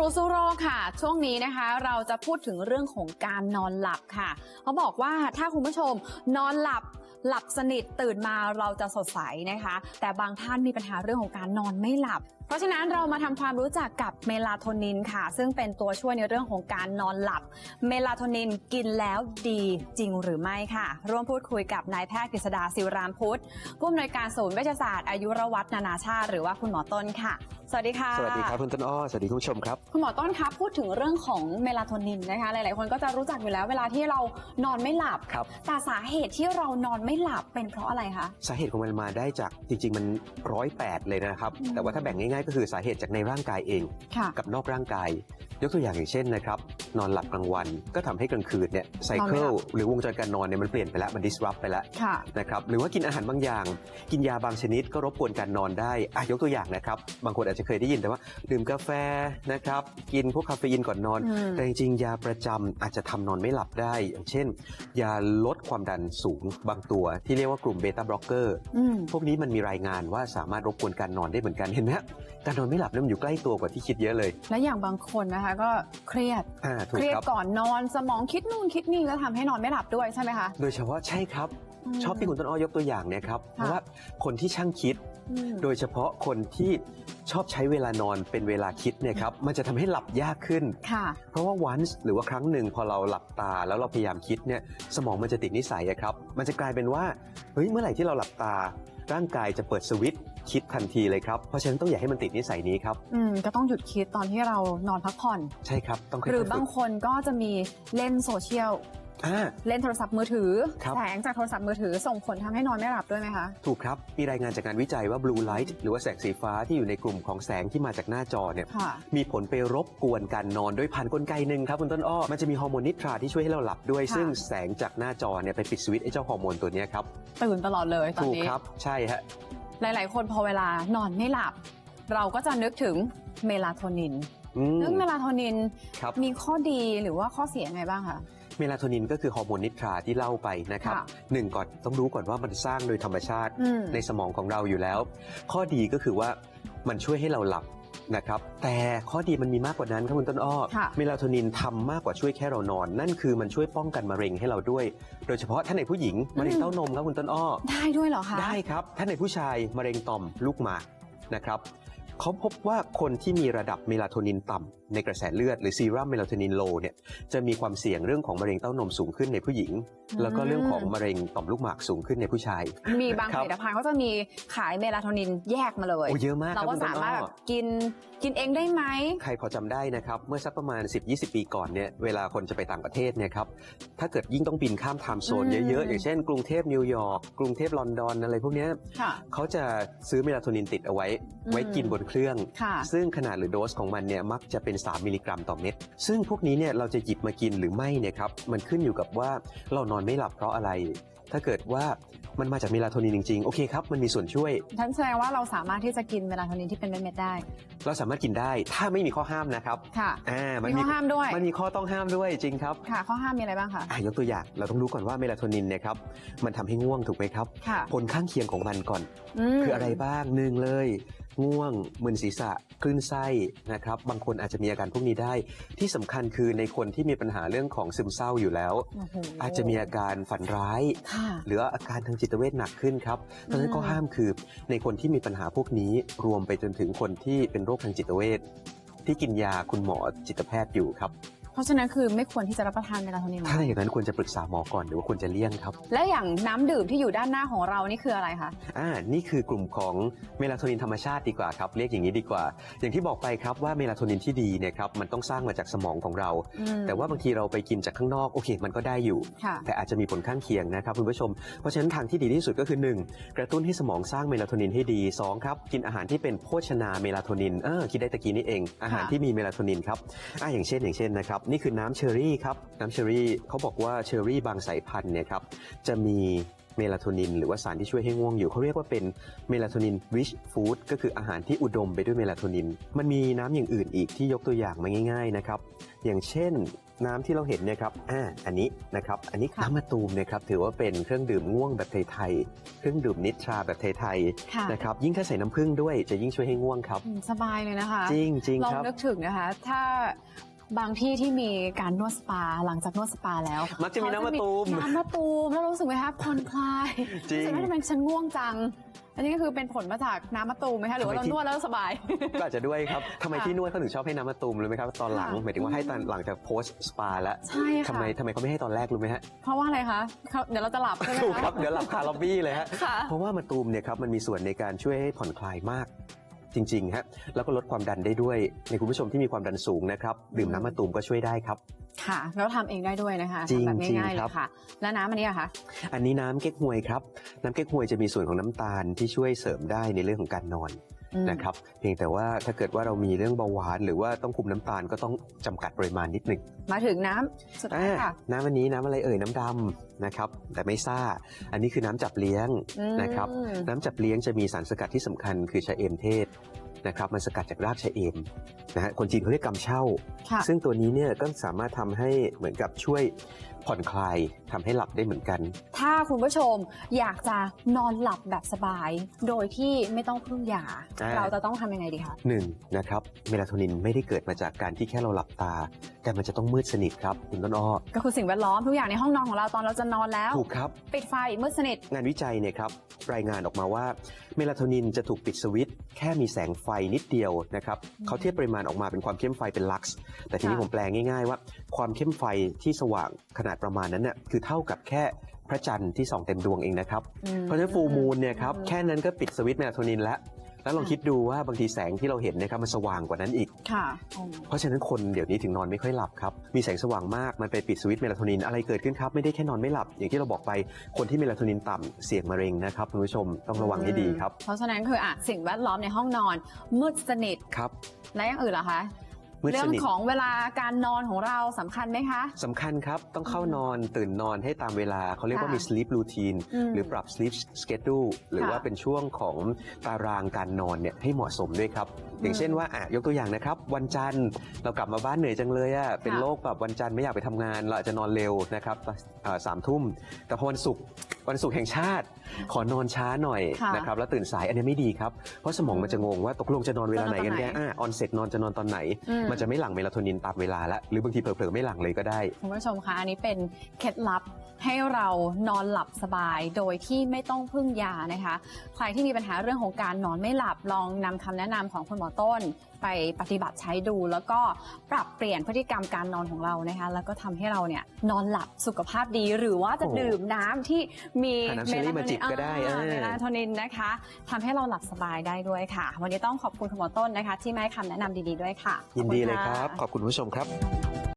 รู้สู้โรคค่ะ ช่วงนี้นะคะ เราจะพูดถึงเรื่องของการนอนหลับค่ะเขาบอกว่าถ้าคุณผู้ชมนอนหลับ หลับสนิทตื่นมาเราจะสดใสนะคะ แต่บางท่านมีปัญหาเรื่องของการนอนไม่หลับ เพราะฉะนั้นเรามาทำความรู้จักกับเมลาโทนินค่ะ ซึ่งเป็นตัวช่วยในเรื่องของการนอนหลับ เมลาโทนินกินแล้วดีจริงหรือไม่ค่ะ ร่วมพูดคุยกับนายแพทย์กฤษดาศิวรามพุทธผู้อำนวยการศูนย์เวชศาสตร์อายุรวัฒนานาชาติ หรือว่าคุณหมอต้นค่ะ สวัสดีค่ะ สวัสดีครับคุณต้นอ้อสวัสดีคุณผู้ชมครับคุณหมอต้นคะพูดถึงเรื่องของเมลาโทนินนะคะ หลาย ๆ คนก็จะรู้จักอยู่แล้วเวลาที่เรานอนไม่หลับครับแต่สาเหตุที่เรานอนไม่หลับเป็นเพราะอะไรคะ สาเหตุของมันมาได้จากจริง ๆ มันร้อยแปดเลยนะครับอืมแต่ว่าถ้าแบ่งง่ายๆ ก็คือสาเหตุจากในร่างกายเองค่ะกับนอกร่างกาย ยกตัวอย่างอย่างเช่นนะครับ นอนหลับกลางวันก็ทำให้กลางคืนเนี่ยไซนอนไม่เคิหลัลบหรือวงจรการนอนเนี่ยมันเปลี่ยนไปแล้ว มัน disrupt ไปแล้วค่ะนะครับหรือว่ากินอาหารบางอย่าง กินยาบางชนิดก็รบกวนการนอนได้อะยกตัวอย่างนะครับ บางคนอาจจะเคยได้ยินแต่ว่าดื่มกาแฟนะครับกินพวกคาเฟอีนก่อนนอนอืมแต่จริงๆยาประจำอาจจะทำนอนไม่หลับได้ อย่างเช่น ยาลดความดันสูงบางตัวที่เรียกว่ากลุ่มเบต้าบล็อกเกอร์อืมพวกนี้มันมีรายงานว่าสามารถรบกวนการนอนได้เหมือนกันเห็นไหมฮะการนอนไม่หลับเนี่ยมันอยู่ใกล้ตัวกว่าที่คิดเยอะเลย และอย่างบางคนนะคะก็เครียดอ่าถูเคกรียดครับก่อนนอนสมองคิดนู่นคิดนี่แล้วทำให้นอนไม่หลับด้วยใช่ไหมคะโดยเฉพาะใช่ครับมชอบที่คุณต้นอ้อยกตัวอย่างเนี่ยครับเพราะว่าคนที่ช่างคิดอืมโดยเฉพาะคนที่ชอบใช้เวลานอนเป็นเวลาคิดเนี่ยครับมันจะทำให้หลับยากขึ้นค่ะเพราะว่า once หรือว่าครั้งหนึ่งพอเราหลับตาแล้วเราพยายามคิดเนี่ยสมองมันจะติดนิสัยอะครับ มันจะกลายเป็นว่าเฮ้ยเมื่อไหร่ที่เราหลับตา ร่างกายจะเปิดสวิตช์คิดทันทีเลยครับ เพราะฉะนั้นต้องอย่าให้มันติดนิสัยนี้ครับ อืมก็ต้องหยุดคิดตอนที่เรานอนพักผ่อน ใช่ครับ ต้องค่หรืออยๆบาฝึงกคนก็จะมีเล่นโซเชียล อ่า เล่นโทรศัพท์มือถือ ครับ แสงจากโทรศัพท์มือถือส่งผลทำให้นอนไม่หลับด้วยไหมคะ ถูกครับ มีรายงานจากการวิจัยว่า blue light หรือว่าแสงสีฟ้าที่อยู่ในกลุ่มของแสงที่มาจากหน้าจอเนี่ย ค่ะ มีผลไปรบกวนการนอนโดยผ่านกลไกหนึ่งครับคุณต้นอ้อ มันจะมีฮอร์โมนนิทราที่ช่วยให้เราหลับด้วย ค่ะ ซึ่งแสงจากหน้าจอเนี่ยไปปิดสวิตช์ไอ้เจ้าฮอร์โมนตัวเนี้ยครับ ตื่นตลอดเลยตอนถูกนี้ ครับ ใช่ฮะ หลาย ๆ คนพอเวลานอนไม่หลับ เราก็จะนึกถึงเมลาโทนินอืมเรื่องเมลาโทนินครับ มีข้อดีหรือว่าข้อเสียยังไงบ้างคะ เมลาโทนินก็คือฮอร์โมนนิทราที่เล่าไปนะครับค่ะหนึ่งก่อนต้องรู้ก่อนว่ามันสร้างโดยธรรมชาติอืมในสมองของเราอยู่แล้ว ข้อดีก็คือว่ามันช่วยให้เราหลับนะครับแต่ข้อดีมันมีมากกว่านั้นครับคุณต้นอ้อค่ะเมลาโทนินทำมากกว่าช่วยแค่เรานอน นั่นคือมันช่วยป้องกันมะเร็งให้เราด้วย โดยเฉพาะถ้าในผู้หญิงมะเร็งเต้านมครับคุณต้นอ้อได้ด้วยเหรอคะได้ครับถ้าในผู้ชายมะเร็งต่อมลูกหมากนะครับ เขาพบว่าคนที่มีระดับเมลาโทนินต่ำในกระแสเลือดหรือซีรัมเมลาโทนินโลเนี่ยจะมีความเสี่ยงเรื่องของมะเร็งเต้านมสูงขึ้นในผู้หญิงอืมแล้วก็เรื่องของมะเร็งต่อมลูกหมากสูงขึ้นในผู้ชาย มีบางคผรับลิตภัณฑ์เขาจะมีขายเมลาโทนินแยกมาเลยโอ้เยอะมากเราครับก็คุณต้สานมารถอ้แบอบกินกินเองได้ไหมใครพอจำได้นะครับ เมื่อสักประมาณ 10-20 ปีก่อนเนี่ยเวลาคนจะไปต่างประเทศเนี่ยครับถ้าเกิดยิ่งต้องบินข้ามไทม์โซนอืมเยอะๆ อย่างเช่นกรุงเทพนิวยอร์กกรุงเทพลอนดอนอะไรพวกเนี้ยค่ะเขาจะซื้อเมลาโทนินติดเอาไว้อืมไว้กินบนเครื่องค่ะซึ่งขนาดหรือโดสของมันเนี่ยมักจะเป็น 3 มิลลิกรัมต่อเม็ด ซึ่งพวกนี้เนี่ยเราจะหยิบมากินหรือไม่เนี่ยครับ มันขึ้นอยู่กับว่าเรานอนไม่หลับเพราะอะไร ถ้าเกิดว่ามันมาจากเมลาโทนินจริงๆ โอเคครับ มันมีส่วนช่วยท่านแสดงว่าเราสามารถที่จะกินเมลาโทนินที่เป็นเม็ดๆได้ เราสามารถกินได้ถ้าไม่มีข้อห้ามนะครับ ค่ะอ่ามัมีข้อห้ามด้วย มันมีข้อต้องห้ามด้วยจริงครับ ค่ะ ข้อห้ามมีอะไรบ้างคะอะยกตัวอย่าง เราต้องรู้ก่อนว่าเมลาโทนินเนี่ยครับ มันทำให้ง่วงถูกไหมครับค่ะผลข้างเคียงของมันก่อนมคืออะไรบ้างหนึ่งเลย ง่วงมึนศีรษะคลื่นไส้นะครับ บางคนอาจจะมีอาการพวกนี้ได้ ที่สำคัญคือในคนที่มีปัญหาเรื่องของซึมเศร้าอยู่แล้วโโหอาจจะมีอาการฝันร้ายค่ะหรืออาการทางจิตเวชหนักขึ้นครับเพราะฉะนั้นอืมข้อห้ามคือในคนที่มีปัญหาพวกนี้รวมไปจนถึงคนที่เป็นโรคทางจิตเวชที่กินยาคุณหมอจิตแพทย์อยู่ครับ เพราะฉะนั้นคือไม่ควรที่จะรับประทานเมลาโทนินถ้าอย่างนั้นควรจะปรึกษาหมอก่อนหรือว่าควรจะเลี่ยงครับ และอย่างน้ำดื่มที่อยู่ด้านหน้าของเรานี่คืออะไรคะ อ่า นี่คือกลุ่มของเมลาโทนินธรรมชาติดีกว่าครับ เรียกอย่างนี้ดีกว่า อย่างที่บอกไปครับว่าเมลาโทนินที่ดีเนี่ยครับมันต้องสร้างมาจากสมองของเรา อืม แต่ว่าบางทีเราไปกินจากข้างนอกโอเค มันก็ได้อยู่ ค่ะ แต่อาจจะมีผลข้างเคียงนะครับคุณผู้ชม เพราะฉะนั้นทางที่ดีที่สุดก็คือ 1. กระตุ้นให้สมองสร้างเมลาโทนินให้ดี 2. ครับกินอาหารที่เป็นโภชนาเมลาโทนินเออคิดได้ตะกี้นี่เอง อาหารค่ะที่มีเมลาโทนินครับอ่าอย่างเช่นอย่างเช่นนะครับนี่คือน้ำเชอร์รี่ครับ น้ำเชอร์รี่เขาบอกว่าเชอร์รี่บางสายพันธุ์เนี่ยครับจะมีเมลาโทนิน หรือว่าสารที่ช่วยให้ง่วงอยู่เขาเรียกว่าเป็นเมลาโทนิน rich food ก็คืออาหารที่อุดมไปด้วยเมลาโทนิน มันมีน้ำอย่างอื่นอีกที่ยกตัวอย่างมาง่าย ๆนะครับ อย่างเช่นน้ำที่เราเห็นเนี่ยครับอ่าอันนี้นะครับ อันนี้ค่ะน้ำมะตูมเนะครับถือว่าเป็นเครื่องดื่มง่วงแบบไทยๆ เครื่องดื่มนิทราแบบไทยค่ะๆนะครับ ยิ่งถ้าใส่น้ำผึ้งด้วยจะยิ่งช่วยให้ง่วงครับอืมสบายเลยนะคะ จริงจริงลองครับนึกถึงนะคะ ถ้า บางที่ที่มีการนวดสปาหลังจากนวดสปาแล้วมักจะมีน้ำมะตูมน้ำมะตูมแล้วรู้สึกไหมคะผ่อนคลายจริงรู้สึกว่าทำไมฉันง่วงจัง อันนี้ก็คือเป็นผลมาจากน้ำมะตูมไหมคะหรือว่าทำไมเราที่นวดแล้วสบาย ก็อาจจะด้วยครับทำไมค่ะที่นวดเขาถึงชอบให้น้ำมะตูมรู้ไหมครับตอนหลังค่ะหมายถึงว่าให้ตอนหลังจากโพสสปาแล้วใช่ค่ะทำไมทำไมเขาไม่ให้ตอนแรกรู้ไหมฮะเพราะว่าอะไรคะเขาเดี๋ยวเราจะหลับใช่ไหมถูกคะครับเดี๋ยวหลับคาล็อบบี้เลยฮะค่ะเพราะว่ามะตูมเนี่ยครับมันมีส่วนในการช่วยให้ผ่อนคลายมาก จริงๆฮะแล้วก็ลดความดันได้ด้วย ในคุณผู้ชมที่มีความดันสูงนะครับดื่มน้ำมะตูมก็ช่วยได้ครับ ค่ะแล้วทำเองได้ด้วยนะคะจริงทำแบบจริงง่ายๆเลครัยบ ค่ะ แล้วน้ำอันนี้อะคะอันนี้น้ำเก๊กฮวยครับ น้ำเก๊กฮวยจะมีส่วนของน้ำตาลที่ช่วยเสริมได้ในเรื่องของการนอนอืม นะครับเพียงแต่ว่าถ้าเกิดว่าเรามีเรื่องเบาหวาน หรือว่าต้องคุมน้ำตาลก็ต้องจำกัดปริมาณนิดหนึ่งมาถึงน้ำสุดท้ายอ่าค่ะน้ำอันนี้น้ำอะไรเอ่ยน้ำดำนะครับแต่ไม่ซ่า อันนี้คือน้ำจับเลี้ยงอืมนะครับน้ำจับเลี้ยงจะมีสารสกัดที่สำคัญคือชะเอมเทศนะครับมันสกัดจากรากชะเอมนะฮะคนจีนเขาเรียกกำเช่าค่ะซึ่งตัวนี้เนี่ยก็สามารถทำให้เหมือนกับช่วยผ่อนคลายทำให้หลับได้เหมือนกัน ถ้าคุณผู้ชมอยากจะนอนหลับแบบสบาย โดยที่ไม่ต้องพึ่งยาอ่าเราจะต้องทำยังไงดีคะหนึ่งนะครับเมลาโทนินไม่ได้เกิดมาจากการที่แค่เราหลับตา แต่มันจะต้องมืดสนิทครับคุณต้นอ้อก็คือสิ่งแวดล้อมทุกอย่างในห้องนอนของเราตอนเราจะนอนแล้วถูกครับปิดไฟมืดสนิทงานวิจัยเนี่ยครับรายงานออกมาว่าเมลาโทนินจะถูกปิดสวิตช์แค่มีแสงไฟนิดเดียวนะครับอืมเขาเทียบปริมาณออกมาเป็นความเข้มไฟเป็นลักซ์แต่ทีนี้ค่ะผมแปลง่ายๆว่าความเข้มไฟที่สว่างขนาดประมาณนั้นเนี่ยคือเท่ากับแค่พระจันทร์ที่ส่องเต็มดวงเองนะครับอืมเพราะฉะนั้นฟูมูลเนี่ยครับอืมแค่นั้นก็ปิดสวิตช์เมลาโทนินแล้วแล้วลองคิดดูว่าบางทีแสงที่เราเห็นเนะครับมันสว่างกว่านั้นอีก ค่ะอืมเพราะฉะนั้นคนเดี๋ยวนี้ถึงนอนไม่ค่อยหลับครับ มีแสงสว่างมากมันไปปิดสวิตช์เมลาโทนินอะไรเกิดขึ้นครับไม่ได้แค่นอนไม่หลับ อย่างที่เราบอกไปคนที่เมลาโทนินต่ำเสี่ยงมะเร็งนะครับคุณผู้ชมต้องระวังให้ดีครับ เพราะฉะนั้นคืออะสิ่งแวดล้อมในห้องนอนมืดสนิทครับและอย่างอื่นเหรอคะมืด เรื่สองนิทของเวลาการนอนของเราสำคัญไหมคะสำคัญครับ ต้องเข้านอนตื่นนอนให้ตามเวลาเขาเรียกว่าค่ะมี sleep routine มหรือปรับ sleep schedule หรือค่ะว่าเป็นช่วงของตารางการนอนเนี่ยให้เหมาะสมด้วยครับ อย่างเช่นว่าอะยกตัวอย่างนะครับ วันจันทร์เรากลับมาบ้านเหนื่อยจังเลยอะเป็นค่ะโรคแบบวันจันทร์ไม่อยากไปทำงาน เราอาจจะนอนเร็วนะครับเอ่อสามทุ่มแต่พอวันศุกร์ วันศุกร์แห่งชาติ ขอนอนช้าหน่อยค่ะนะครับแล้วตื่นสายอันนี้ไม่ดีครับ เพราะสมองมันจะงงว่าตกลงจะนอนเวลาไหนกันแน่จะนอนตอนไหนอะออนเซ็ตนอนจะนอนตอนไหน อืมันจะไม่หลั่งเมลาโทนินตามเวลาละหรือบางทีเผลอๆไม่หลั่งเลยก็ได้ คุณผู้ชมคะอันนี้เป็นเคล็ดลับ ให้เรานอนหลับสบาย โดยที่ไม่ต้องพึ่งยานะคะ ใครที่มีปัญหาเรื่องของการนอนไม่หลับลองนำคำแนะนำของคุณหมอต้น ไปปฏิบัติใช้ดู แล้วก็ปรับเปลี่ยนพฤติกรรมการนอนของเรานะคะ แล้วก็ทำให้เราเนี่ยนอนหลับสุขภาพดี หรือว่าจะโอ้ดื่มน้ำที่มีหาน้ำเชอรี่มาจิบก็ได้อ่าเออ เมลาโทนินนะคะทำให้เราหลับสบายได้ด้วยค่ะ วันนี้ต้องขอบคุณคุณหมอต้นนะคะ ที่มาให้คำแนะนำดีๆด้วยค่ะยินดีเลยขอณครับะขอบคุณผู้ชมครับ